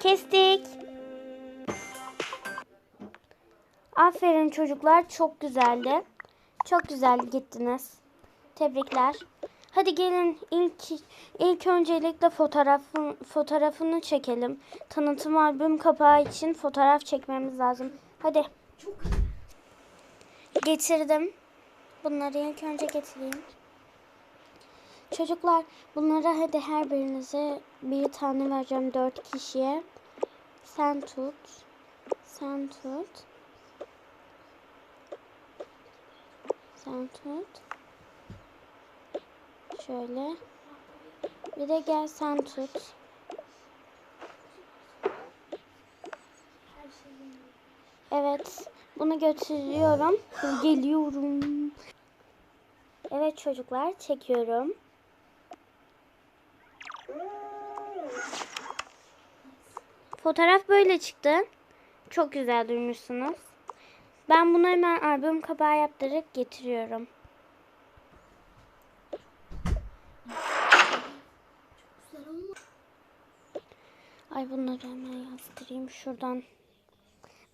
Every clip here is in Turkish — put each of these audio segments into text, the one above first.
Kestik. Aferin çocuklar çok güzeldi. Çok güzel gittiniz. Tebrikler. Hadi gelin ilk ilk öncelikle fotoğrafın fotoğrafını çekelim. Tanıtım albüm kapağı için fotoğraf çekmemiz lazım. Hadi. Getirdim. Bunları ilk önce getireyim. Çocuklar bunlara hadi her birinize bir tane vereceğim dört kişiye. Sen tut. Sen tut. Sen tut. Şöyle. Bir de gel sen tut. Evet. Bunu götürüyorum. Geliyorum. Evet çocuklar çekiyorum. Fotoğraf böyle çıktı. Çok güzel durmuşsunuz. Ben bunu hemen albüm kapağı yaptırıp getiriyorum. Ay bunları hemen yazdırayım şuradan.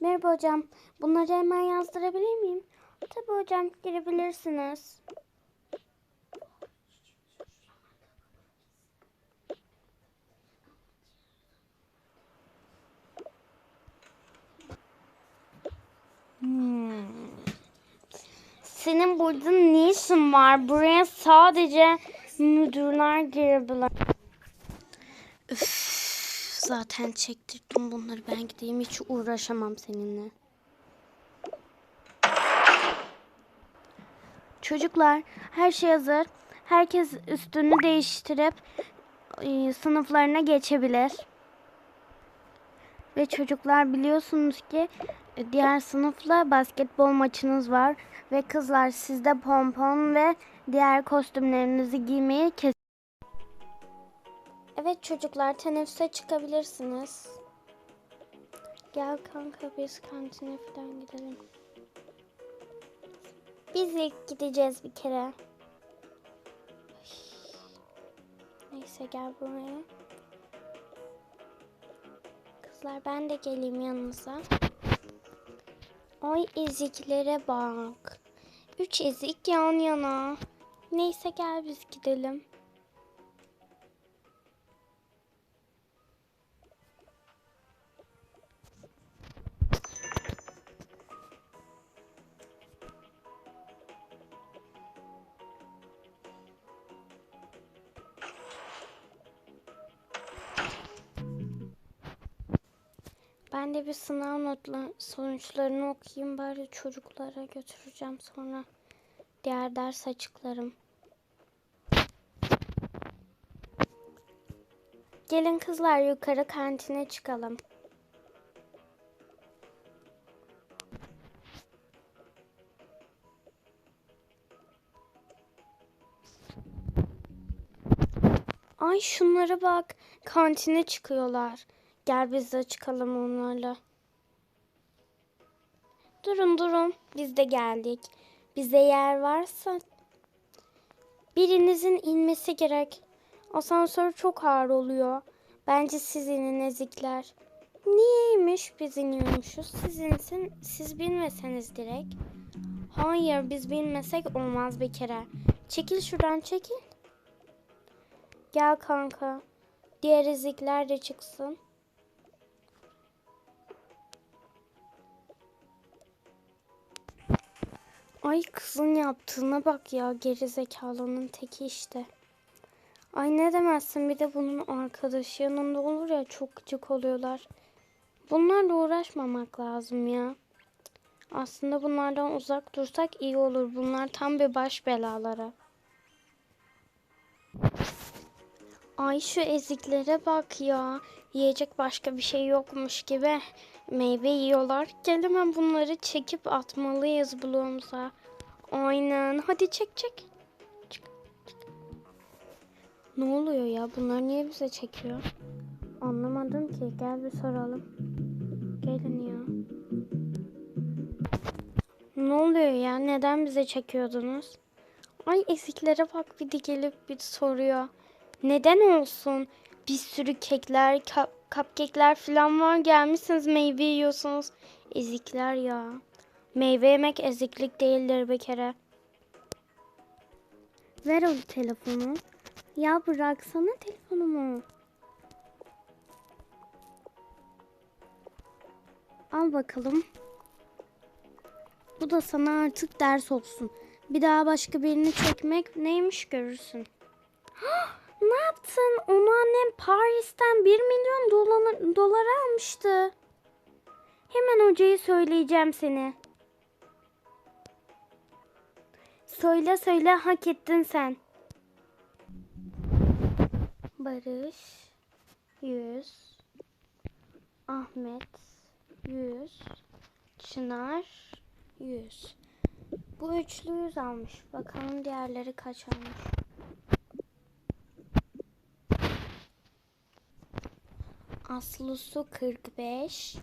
Merhaba hocam. Bunları hemen yazdırabilir miyim? Tabii hocam girebilirsiniz. Senin burada ne işin var? Buraya sadece müdürler girebilir. Üf, zaten çektirdim bunları. Ben gideyim hiç uğraşamam seninle. Çocuklar her şey hazır. Herkes üstünü değiştirip e, sınıflarına geçebilir. Ve çocuklar biliyorsunuz ki e, diğer sınıfla basketbol maçınız var. Ve kızlar sizde pompon ve diğer kostümlerinizi giymeyi kes. Evet çocuklar teneffüse çıkabilirsiniz. Gel kanka biz kantine falan gidelim. Biz ilk gideceğiz bir kere. Neyse gel buraya. Kızlar ben de geleyim yanınıza. Ay eziklere bak. Üç ezik yan yana. Neyse gel biz gidelim. Ben de bir sınav notla sonuçlarını okuyayım bari çocuklara götüreceğim sonra diğer ders açıklarım. Gelin kızlar yukarı kantine çıkalım. Ay şunlara bak. Kantine çıkıyorlar. Gel biz de çıkalım onlarla. Durun durun. Biz de geldik. Bize yer varsa birinizin inmesi gerek. Asansör çok ağır oluyor. Bence siz inin ezikler. Niyeymiş biz iniyormuşuz? Siz insin, siz binmeseniz direkt. Hayır biz bilmesek olmaz bir kere. Çekil şuradan çekil. Gel kanka. Diğer ezikler de çıksın. Ay kızın yaptığına bak ya geri zekalının teki işte. Ay ne demezsin bir de bunun arkadaşı yanında olur ya çok gıcık oluyorlar. Bunlarla uğraşmamak lazım ya. Aslında bunlardan uzak dursak iyi olur. Bunlar tam bir baş belaları. Ay şu eziklere bak ya. Yiyecek başka bir şey yokmuş gibi meyve yiyorlar. Gel hemen bunları çekip atmalıyız bloğumuza. Aynen. Hadi çek çek. Çık, çık. Ne oluyor ya? Bunlar niye bize çekiyor? Anlamadım ki. Gel bir soralım. Gelin ya. Ne oluyor ya? Neden bize çekiyordunuz? Ay eziklere bak bir de gelip bir soruyor. Neden olsun? Bir sürü kekler, ka- cupcake'ler falan var. Gelmişsiniz meyve yiyorsunuz. Ezikler ya. Meyve yemek eziklik değildir bir kere. Ver o telefonu. Ya bıraksana telefonumu. Al bakalım. Bu da sana artık ders olsun. Bir daha başka birini çekmek neymiş görürsün. ne yaptın? Onu annem Paris'ten 1 milyon dolar, dolara almıştı. Hemen hocayı söyleyeceğim seni. Söyle söyle hak ettin sen. Barış 100 Ahmet 100 Çınar 100 Bu üçlü 100 almış. Bakalım diğerleri kaç almış. Aslı su 45